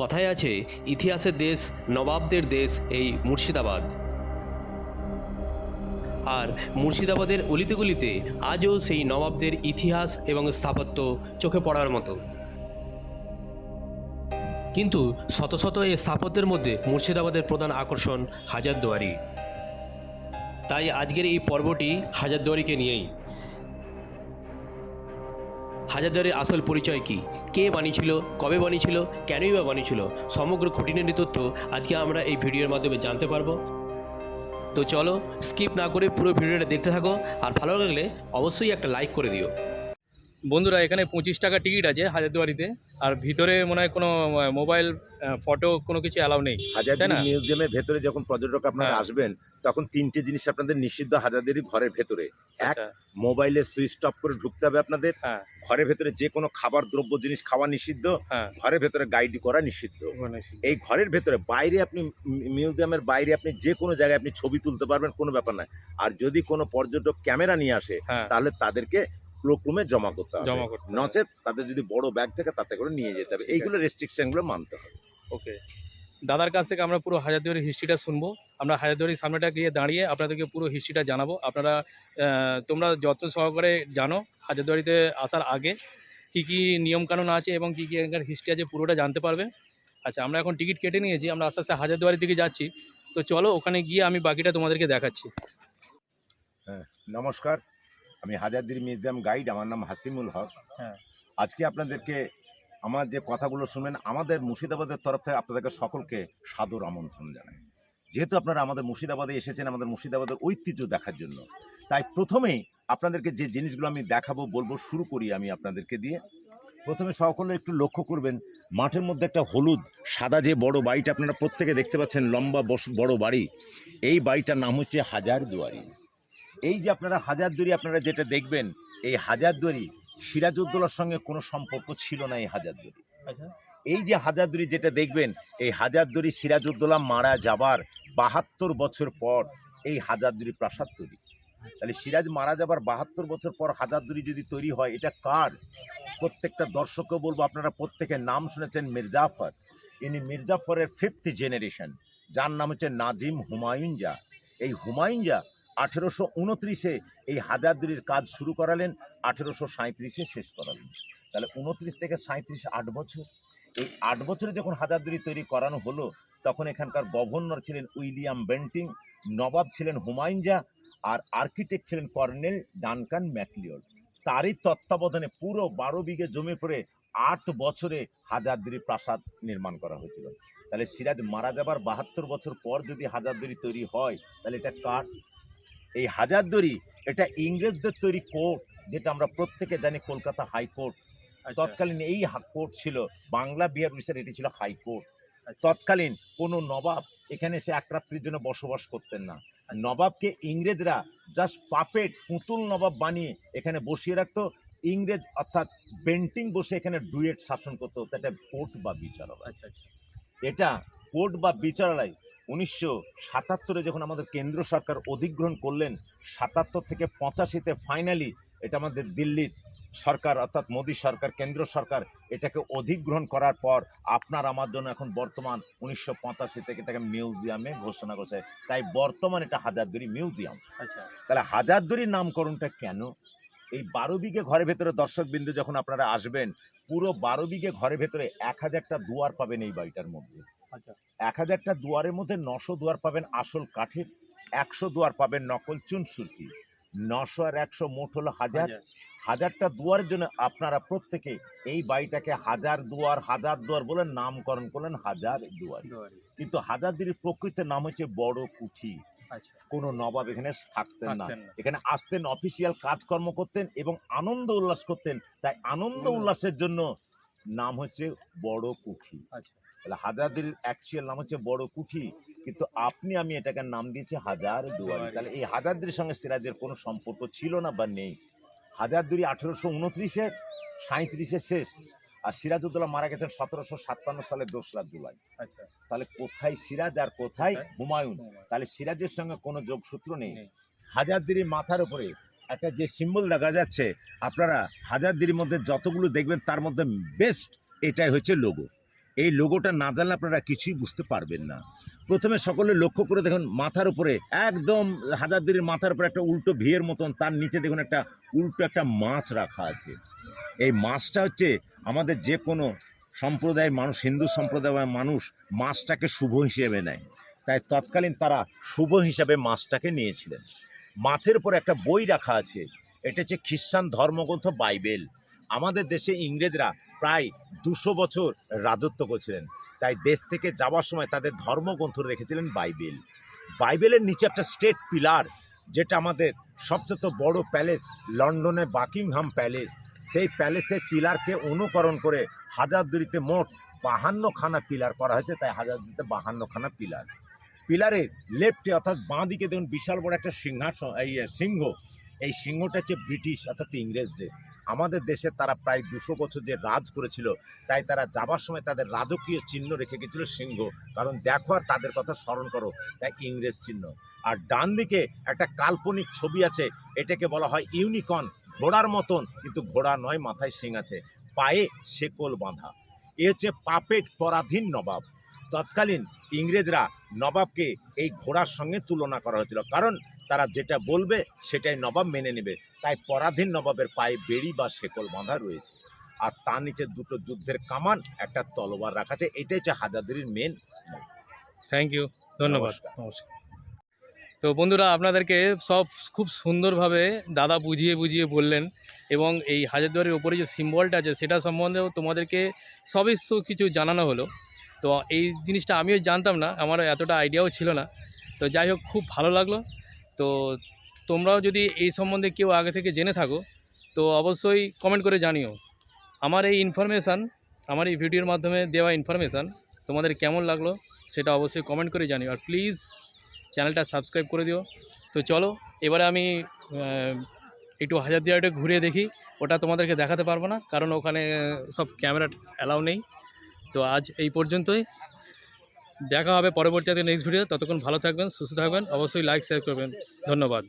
কথায় আছে, ইতিহাসের দেশ, নবাবদের দেশ, এই মুর্শিদাবাদ। আর মুর্শিদাবাদের অলিতে গলিতে আজও সেই নবাবদের ইতিহাস এবং স্থাপত্য চোখে পড়ার মতো। কিন্তু শত শত এই স্থাপত্যের মধ্যে মুর্শিদাবাদের প্রধান আকর্ষণ হাজারদুয়ারি। তাই আজকের এই পর্বটি হাজারদুয়ারিকে নিয়েই। হাজারদুয়ারির আসল পরিচয় কি? কে বানিয়েছিল, কবে বানিয়েছিল, কেনই বা বানিয়েছিল, সমগ্র খুঁটিনাটি তথ্য আজকে আমরা এই ভিডিওর মাধ্যমে জানতে পারব। তো চলো স্কিপ না করে পুরো ভিডিওটা দেখতে থাকো, আর ভালো লাগলে অবশ্যই একটা লাইক করে দিও। বন্ধুরা এখানে পঁচিশ টাকা টিকিট আছে হাজারদুয়ারিতে আর ভিতরে মনে হয় কোনো মোবাইল ফটো কোনো কিছু অ্যালাউ নেই হাজারদুয়ারি মিউজিয়ামের ভেতরে যখন পর্যটক আপনারা হ্যাঁ। আসবেন তখন তিনটে জিনিস আপনাদের নিষিদ্ধ হাজারদুয়ারি ঘরের ভেতরে। এক আচ্ছা, মোবাইলে সুইচ অফ করে ঢুকতে হবে আপনাদের। হ্যাঁ। ঘরের ভেতরে যে কোনো খাবার দ্রব্য জিনিস খাওয়া নিষিদ্ধ। হ্যাঁ। ঘরের ভেতরে গাইড করা নিষিদ্ধ। এই ঘরের ভেতরে বাইরে আপনি মিউজিয়ামের বাইরে আপনি যে কোনো জায়গায় আপনি ছবি তুলতে পারবেন কোনো ব্যাপার নাই আর যদি কোনো পর্যটক ক্যামেরা নিয়ে আসে তাহলে তাদেরকে ক্লোকরুমে জমা করতে হবে। জমা করতে নচেত তাদের যদি বড় ব্যাগ থাকে তাতে করে নিয়ে যেতে হবে। এইগুলো রেস্ট্রিকশনগুলো মানতে হবে। ওকে। দাদার কাছ থেকে আমরা পুরো হাজারদুয়ারির হিস্ট্রিটা শুনব। আমরা হাজারদুয়ারির সামনেটা গিয়ে দাঁড়িয়ে আপনাদেরকে পুরো হিস্ট্রিটা জানাব। আপনারা তোমরা যত সহকারে জানো হাজারদুয়ারিতে আসার আগে কী কী নিয়মকানুন আছে এবং কী কী এখানকার হিস্ট্রি আছে পুরোটা জানতে পারবে। আচ্ছা আমরা এখন টিকিট কেটে নিয়েছি। আমরা আস্তে আস্তে হাজারদুয়ারির দিকে যাচ্ছি। তো চলো ওখানে গিয়ে আমি বাকিটা তোমাদেরকে দেখাচ্ছি। হ্যাঁ নমস্কার। আমি হাজারদির মিউজিয়াম গাইড আমার নাম হাসিমুল হক। হ্যাঁ। আজকে আপনাদেরকে আমার যে কথাগুলো শুনবেন আমাদের মুর্শিদাবাদের তরফ থেকে আপনাদেরকে সকলকে সাদর আমন্ত্রণ জানাই। যেহেতু আপনারা আমাদের মুর্শিদাবাদে এসেছেন আমাদের মুর্শিদাবাদের ঐতিহ্য দেখার জন্য। তাই প্রথমেই আপনাদেরকে যে জিনিসগুলো আমি দেখাবো বলব শুরু করি আমি আপনাদেরকে দিয়ে। প্রথমে সকলে একটু লক্ষ্য করবেন মাঠের মধ্যে একটা হলুদ সাদা যে বড় বাড়িটা আপনারা প্রত্যেকে দেখতে পাচ্ছেন লম্বা বড় বাড়ি। এই বাড়িটার নাম হচ্ছে হাজার দুয়ারি এই যে আপনারা হাজারদুয়ারি আপনারা যেটা দেখবেন এই হাজারদুয়ারি সিরাজউদ্দৌলার সঙ্গে কোনো সম্পর্ক ছিল না এই হাজারদুয়ারি আচ্ছা। এই যে হাজারদুয়ারি যেটা দেখবেন এই হাজারদুয়ারি সিরাজউদ্দৌলা মারা যাবার বাহাত্তর বছর পর এই হাজারদুয়ারি প্রাসাদ তৈরি। তাহলে সিরাজ মারা যাবার বাহাত্তর বছর পর হাজারদুয়ারি যদি তৈরি হয় এটা কার? প্রত্যেকটা দর্শককে বলব আপনারা প্রত্যেকের নাম শুনেছেন মির্জাফর। ইনি মির্জাফরের ফিফথ জেনারেশন যার নাম হচ্ছে নাজিম হুমায়ুন জা এই হুমায়ুন জা আঠেরোশো উনত্রিশে এই হাজারদুরির কাজ শুরু করালেন, আঠেরোশো সাঁত্রিশে শেষ করালেন। তাহলে উনত্রিশ থেকে সাঁত্রিশ আট বছর। এই আট বছরে যখন হাজারদুয়ারি তৈরি করানো হলো, তখন এখানকার গভর্নর ছিলেন উইলিয়াম বেন্টিং, নবাব ছিলেন হুমায়ুন জা আর আর্কিটেক্ট ছিলেন কর্নেল ডানকান ম্যাকলিওর। তারই তত্ত্বাবধানে পুরো বারো বিঘে জমি পড়ে আট বছরে হাজারদুয়ারি প্রাসাদ নির্মাণ করা হয়েছিল। তাহলে সিরাজ মারা যাবার বাহাত্তর বছর পর যদি হাজারদুয়ারি তৈরি হয়, তাহলে এটা কার? এই হাজারদুয়ারি এটা ইংরেজদের তৈরি কোর্ট যেটা আমরা প্রত্যেকে জানি কলকাতা হাইকোর্ট আচ্ছা। তৎকালীন এই কোর্ট ছিল বাংলা বিহার উড়িষ্যার এটি ছিল হাইকোর্ট আচ্ছা। তৎকালীন কোনো নবাব এখানে এসে এক রাত্রির জন্য বসবাস করতেন না। নবাবকে ইংরেজরা জাস্ট পাপেট পুতুল নবাব বানিয়ে এখানে বসিয়ে রাখতো। ইংরেজ অর্থাৎ বেন্টিং বসে এখানে ডুয়েট শাসন করতো। হতো এটা কোর্ট বা বিচারালয়। আচ্ছা আচ্ছা। এটা কোর্ট বা বিচারালয় উনিশশো সাতাত্তরে যখন আমাদের কেন্দ্র সরকার অধিগ্রহণ করলেন সাতাত্তর থেকে পঁচাশিতে ফাইনালি এটা আমাদের দিল্লির সরকার অর্থাৎ মোদী সরকার কেন্দ্র সরকার এটাকে অধিগ্রহণ করার পর আপনার আমার জন্য এখন বর্তমান উনিশশো পঁচাশি থেকে এটাকে মিউজিয়ামে ঘোষণা করছে। তাই বর্তমান এটা হাজারদুরি মিউজিয়াম। আচ্ছা। তাহলে হাজারদুয়ারির নামকরণটা কেন? এই বারো বিঘে ঘরের ভেতরে দর্শক বিন্দু যখন আপনারা আসবেন পুরো বারো বিঘে ঘরের ভেতরে এক হাজারটা দুয়ার পাবেন এই বাড়িটার মধ্যে। এক হাজারটা দুয়ারের মধ্যে নশো দুয়ার পাবেন আসল কাঠের একশো দুয়ার পাবেন নকল চুন সুরকি নশো আর একশো মোট হলো হাজার। হাজার। হাজারটা দুয়ারের জন্য আপনারা প্রত্যেকে এই বাড়িটাকে হাজার দুয়ার হাজার দুয়ার বলে নামকরণ করলেন হাজার দুয়ার। কিন্তু হাজার হাজারদির প্রকৃত নাম হচ্ছে বড় কুঠি। আচ্ছা। কোনো নবাব এখানে থাকতেন না। এখানে আসতেন অফিসিয়াল কাজকর্ম করতেন এবং আনন্দ উল্লাস করতেন। তাই আনন্দ উল্লাসের জন্য নাম হচ্ছে বড় কুঠি। আচ্ছা। তাহলে হাজারদির অ্যাকচুয়াল নাম হচ্ছে বড় কুঠি কিন্তু আপনি আমি এটাকে নাম দিয়েছি হাজার দুয়ারি। তাহলে এই হাজারদির সঙ্গে সিরাজের কোনো সম্পর্ক ছিল না বা নেই। হাজারদুরি আঠেরোশো উনত্রিশে সাঁত্রিশে শেষ আর সিরাজউদ্দৌলা মারা গেছেন সতেরোশো সাতান্ন সালে দোসরা জুলাই। আচ্ছা। তাহলে কোথায় সিরাজ আর কোথায় কোথায়? হুমায়ুন? তাহলে সিরাজের সঙ্গে কোনো যোগসূত্র নেই। নেই। হাজারদিরি মাথার উপরে একটা যে সিম্বল দেখা যাচ্ছে আপনারা হাজারদিরির মধ্যে যতগুলো দেখবেন তার মধ্যে বেস্ট এটাই হচ্ছে লোগো এই লোগোটা না জানলে আপনারা কিছুই বুঝতে পারবেন না। প্রথমে সকলে লক্ষ্য করে দেখুন, মাথার উপরে, একদম হাজারদুরির মাথার উপরে একটা উল্টো ভিয়ের মতন, তার নিচে দেখুন একটা উল্টো একটা মাছ রাখা আছে। এই মাছটা হচ্ছে আমাদের যে কোনো সম্প্রদায়ের মানুষ, হিন্দু সম্প্রদায়ের মানুষ মাছটাকে শুভ হিসেবে নেয়। তাই তৎকালীন তারা শুভ হিসাবে মাছটাকে নিয়েছিলেন। মাছের উপর একটা বই রাখা আছে, এটা হচ্ছে খ্রিস্টান ধর্মগ্রন্থ বাইবেল। আমাদের দেশে ইংরেজরা প্রায় দুশো বছর রাজত্ব করছিলেন। তাই দেশ থেকে যাওয়ার সময় তাদের ধর্মগ্রন্থ রেখেছিলেন বাইবেল। বাইবেলের নিচে একটা স্টেট পিলার, যেটা আমাদের সবচেয়ে বড় প্যালেস, লন্ডনের বাকিংহাম প্যালেস। সেই প্যালেসের পিলারকে অনুকরণ করে হাজারদুরিতে মোট বাহান্নখানা পিলার করা হয়েছে, তাই হাজারদুরিতে বাহান্নখানা পিলার। পিলারের লেফটে অর্থাৎ বাঁ দিকে দেখুন বিশাল বড় একটা সিংহাসন এই সিংহ। এই সিংহটা হচ্ছে ব্রিটিশ, অর্থাৎ ইংরেজদের। আমাদের দেশে তারা প্রায় দুশো বছর যে রাজ করেছিল, তাই তারা যাবার সময় তাদের রাজকীয় চিহ্ন রেখে গেছিল সিংহ। কারণ দেখো আর তাদের কথা স্মরণ করো তাই ইংরেজ চিহ্ন। আর ডান দিকে একটা কাল্পনিক ছবি আছে, এটাকে বলা হয় ইউনিকর্ন ঘোড়ার মতন, কিন্তু ঘোড়া নয়, মাথায় শিং আছে। পায়ে শেকল বাঁধা। এ হচ্ছে পাপেট পরাধীন নবাব। তৎকালীন ইংরেজরা নবাবকে এই ঘোড়ার সঙ্গে তুলনা করা হয়েছিল। কারণ তারা যেটা বলবে সেটাই নবাব মেনে নেবে। তাই পরাধীন নবাবের পায়ে বেড়ি বা শেকল বাঁধা রয়েছে। আর তার নিচে দুটো যুদ্ধের কামান একটা তলোয়ার রাখা আছে এটাই হচ্ছে হাজারদুরির মেন থ্যাংক ইউ ধন্যবাদ। নমস্কার। তো বন্ধুরা আপনাদেরকে সব খুব সুন্দরভাবে দাদা বুঝিয়ে বুঝিয়ে বললেন এবং এই হাজারদুয়ারির ওপরে যে সিম্বলটা আছে সেটা সম্বন্ধেও তোমাদেরকে সবই সব কিছু জানানো হলো। তো এই জিনিসটা আমিও জানতাম না আমার এতটা আইডিয়াও ছিল না। তো যাই হোক খুব ভালো লাগল। তো তোমরাও যদি এই সম্বন্ধে কেউ আগে থেকে জেনে থাকো, তো অবশ্যই কমেন্ট করে জানিও। আমার এই ইনফরমেশান আমার এই ভিডিওর মাধ্যমে দেওয়া ইনফরমেশান তোমাদের কেমন লাগল সেটা অবশ্যই কমেন্ট করে জানিও। আর প্লিজ চ্যানেলটা সাবস্ক্রাইব করে দিও। তো চলো, এবারে আমি একটু হাজার দিয়াটা ঘুরে দেখি, ওটা তোমাদেরকে দেখাতে পারব না, কারণ ওখানে সব ক্যামেরা অ্যালাউ নেই। তো আজ এই পর্যন্তই। দেখা হবে পরবর্তীতে নেক্সট ভিডিও ততক্ষণ ভালো থাকবেন, সুস্থ থাকবেন। অবশ্যই লাইক শেয়ার করবেন। ধন্যবাদ।